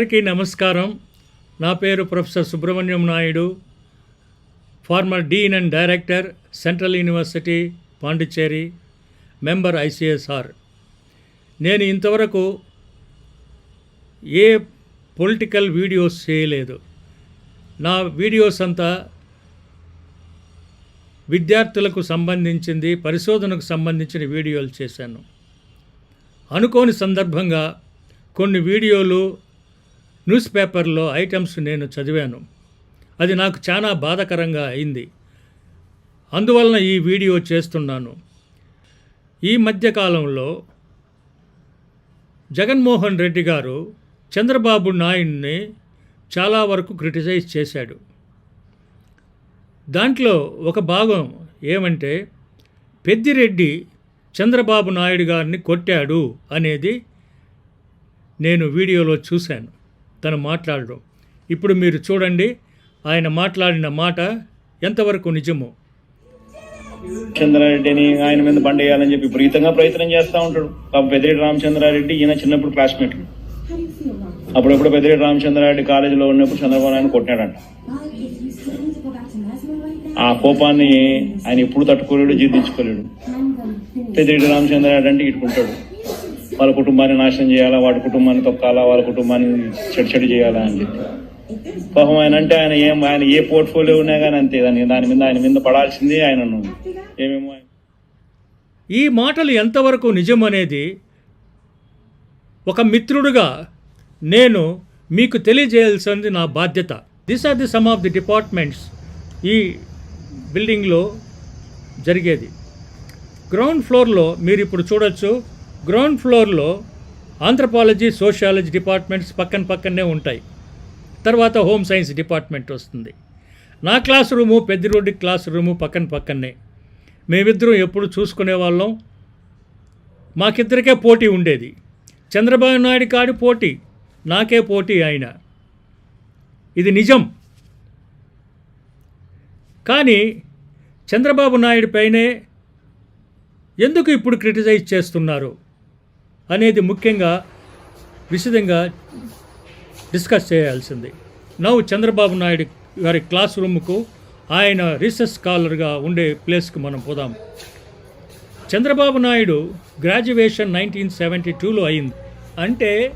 అందరికీ నమస్కారం. నా పేరు professor Subrahmanyam Naidu former dean and director central university Pondicherry member ICSR నేను ఇంతవరకు ఏ పొలిటికల్ వీడియోస్ చేయలేదు. నా వీడియోస్ అంతా విద్యార్థులకు సంబంధించింది పరిశోధనకు సంబంధించిన వీడియోలు చేశాను. అనుకోని సందర్భంగా కొన్ని వీడియోలు న్యూస్ పేపర్లో ఐటమ్స్ నేను చదివాను. అది నాకు చాలా బాధాకరంగా అయింది. అందువలన ఈ వీడియో చేస్తున్నాను. ఈ మధ్యకాలంలో జగన్మోహన్ రెడ్డి గారు చంద్రబాబు నాయుడిని చాలా వరకు క్రిటిసైజ్ చేశాడు. దాంట్లో ఒక భాగం ఏమంటే పెద్దిరెడ్డి చంద్రబాబు నాయుడు గారిని కొట్టాడు అనేది నేను వీడియోలో చూశాను. తను మాట్లాడడం ఇప్పుడు మీరు చూడండి ఆయన మాట్లాడిన మాట ఎంతవరకు నిజమో. చంద్రారెడ్డిని ఆయన మీద బండ వేయాలని చెప్పి విపరీతంగా ప్రయత్నం చేస్తూ ఉంటాడు. పాప పెద్దిరెడ్డి రామచంద్రారెడ్డి ఈయన చిన్నప్పుడు క్లాస్మేట్లు. అప్పుడప్పుడు పెద్దిరెడ్డి రామచంద్రారెడ్డి కాలేజీలో ఉన్నప్పుడు చంద్రబాబు నాయుడు కొట్టాడంట. ఆ కోపాన్ని ఆయన ఎప్పుడు తట్టుకోలేడు జీర్ణించుకోలేడు. పెద్దిరెడ్డి రామచంద్రారెడ్డి అంటే ఇట్టుకుంటాడు వాళ్ళ కుటుంబాన్ని నాశనం చేయాలా? వాడి కుటుంబాన్ని తొక్కాలా? వాళ్ళ కుటుంబాన్ని చెడు చెడు చేయాలా అని చెప్పి. పాపం ఆయన అంటే ఆయన ఏం ఆయన ఏ పోర్ట్ఫోలియో ఉన్నా కానీ అంతే. దాని దాని మీద ఆయన మీద పడాల్సిందే ఆయనను ఏమేమో ఈ మాటలు ఎంతవరకు నిజం అనేది ఒక మిత్రుడుగా నేను మీకు తెలియజేయాల్సింది నా బాధ్యత. This are the some of the departments ఈ బిల్డింగ్లో జరిగేది. గ్రౌండ్ ఫ్లోర్లో మీరు ఇప్పుడు చూడొచ్చు. గ్రౌండ్ ఫ్లోర్లో ఆంథ్రపాలజీ సోషియాలజీ డిపార్ట్మెంట్స్ పక్కన పక్కనే ఉంటాయి. తర్వాత హోమ్ సైన్స్ డిపార్ట్మెంట్ వస్తుంది. నా classroom Peddireddy classroom పక్కన పక్కనే. మేమిద్దరం ఎప్పుడు చూసుకునే వాళ్ళం. మాకిద్దరికే పోటీ ఉండేది. చంద్రబాబు నాయుడు కాడి పోటీ నాకే పోటీ ఆయన ఇది నిజం. కానీ చంద్రబాబు నాయుడు పైనే ఎందుకు ఇప్పుడు క్రిటిసైజ్ చేస్తున్నారు? అనేది ముఖ్యంగా విశదంగా డిస్కస్ చేయాల్సింది. నవ్వు చంద్రబాబు నాయుడు గారి క్లాస్ రూమ్కు ఆయన రీసెర్చ్ స్కాలర్గా ఉండే ప్లేస్కి మనం పోదాం. Chandrababu Naidu graduation nineteen seventy టూలో అయింది. అంటే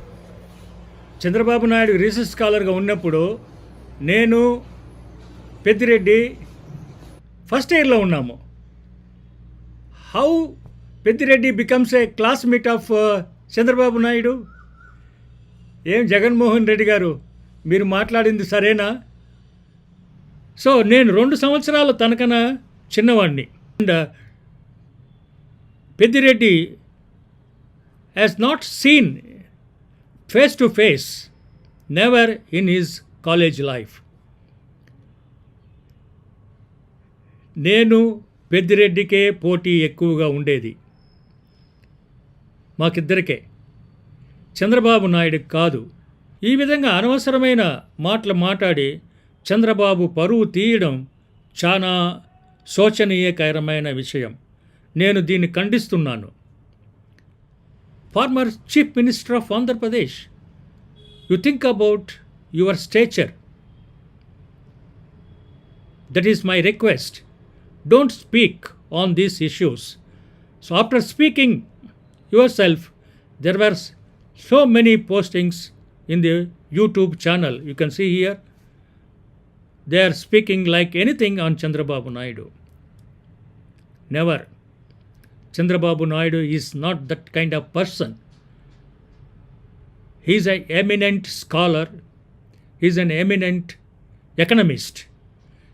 చంద్రబాబు నాయుడు రీసెర్చ్ స్కాలర్గా ఉన్నప్పుడు నేను పెద్దిరెడ్డి ఫస్ట్ ఇయర్లో ఉన్నాము. How Peddireddy becomes a classmate of Chandrababu Naidu. ఏం జగన్మోహన్ రెడ్డి గారు మీరు మాట్లాడింది సరేనా? సో నేను రెండు సంవత్సరాలు తనకన్నా చిన్నవాడిని and uh, Peddireddy has not seen face to face never in his college life నేను పెద్దిరెడ్డికే పోటీ ఎక్కువగా ఉండేది. మాకిద్దరికే. చంద్రబాబు నాయుడికి కాదు. ఈ విధంగా అనవసరమైన మాటలు మాట్లాడి చంద్రబాబు పరువు తీయడం చాలా శోచనీయకరమైన విషయం. నేను దీన్ని ఖండిస్తున్నాను. Former chief minister of Andhra Pradesh you think about your stature. That is my request. Don't speak on these issues. So after speaking yourself. There were so many postings in the YouTube channel. You can see here. They are speaking like anything on Chandrababu Naidu. Never. Chandrababu Naidu is not that kind of person. He is an eminent scholar. He is an eminent economist.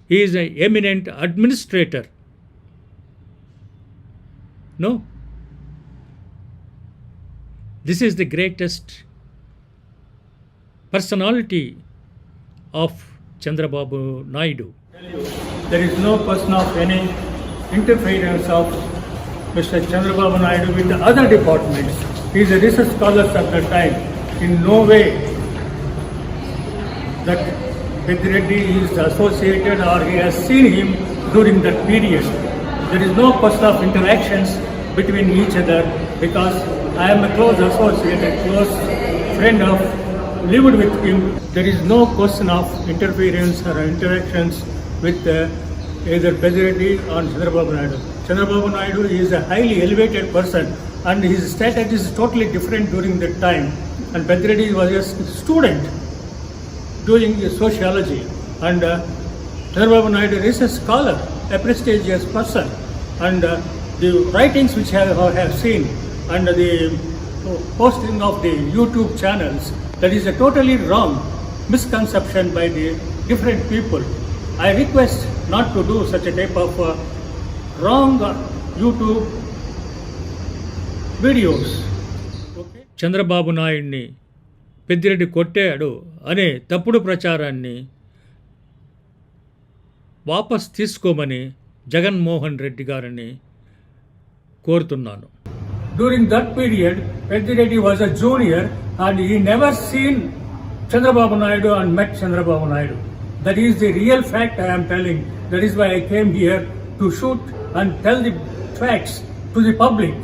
He is an eminent administrator. No, this is the greatest personality of Chandrababu Naidu. There is no question of any interference of Mr. Chandrababu Naidu with the other departments. He is a research scholar at that time. In no way that Reddy is associated or he has seen him during that period. There is no of interactions between each other because I am a close associate, a close friend of lived with him. There is no question of interference or interactions with uh, either Pediredi or Chandrababu Naidu. Chandrababu Naidu is a highly elevated person and his status is totally different during that time. And Pediredi was a student doing sociology and uh, Chandrababu Naidu is a scholar, a prestigious person and uh, the writings which I have, have seen and the posting of the YouTube channels that is a totally wrong misconception by the different people. I request not to do such a type of uh, wrong uh, YouTube videos. Okay? Chandrababu నాయుడిని పెద్దిరెడ్డి కొట్టాడు అనే తప్పుడు ప్రచారాన్ని వాపస్ తీసుకోమని జగన్మోహన్ రెడ్డి గారిని కోరుతున్నాను during that period, Petti Reddy was a junior and he never seen Chandrababu Naidu and met Chandrababu Naidu. That is the real fact I am telling. That is why I came here to shoot and tell the facts to the public.